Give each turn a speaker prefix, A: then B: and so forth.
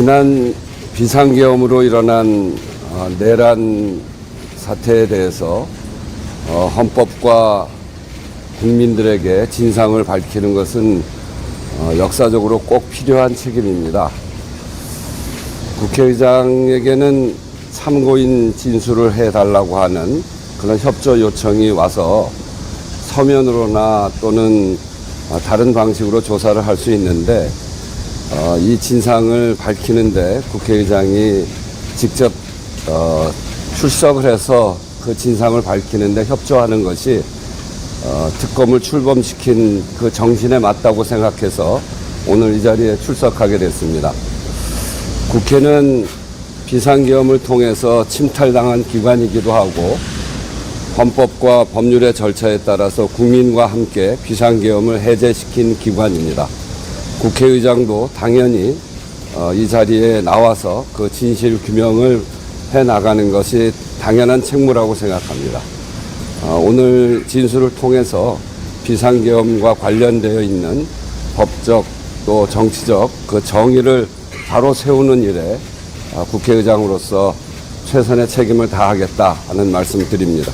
A: 지난 비상계엄으로 일어난 어, 내란 사태에 대해서 어, 헌법과 국민들에게 진상을 밝히는 것은 어, 역사적으로 꼭 필요한 책임입니다. 국회의장에게는 참고인 진술을 해달라고 하는 그런 협조 요청이 와서 서면으로나 또는 어, 다른 방식으로 조사를 할 수 있는데 어, 이 진상을 밝히는데 국회의장이 직접 어, 출석을 해서 그 진상을 밝히는데 협조하는 것이 어, 특검을 출범시킨 그 정신에 맞다고 생각해서 오늘 이 자리에 출석하게 됐습니다. 국회는 비상계엄을 통해서 침탈당한 기관이기도 하고 헌법과 법률의 절차에 따라서 국민과 함께 비상계엄을 해제시킨 기관입니다. 국회의장도 당연히 어, 이 자리에 나와서 그 진실 규명을 해 나가는 것이 당연한 책무라고 생각합니다. 어, 오늘 진술을 통해서 비상계엄과 관련되어 있는 법적 또 정치적 그 정의를 바로 세우는 일에 어, 국회의장으로서 최선의 책임을 다하겠다 하는 말씀 드립니다.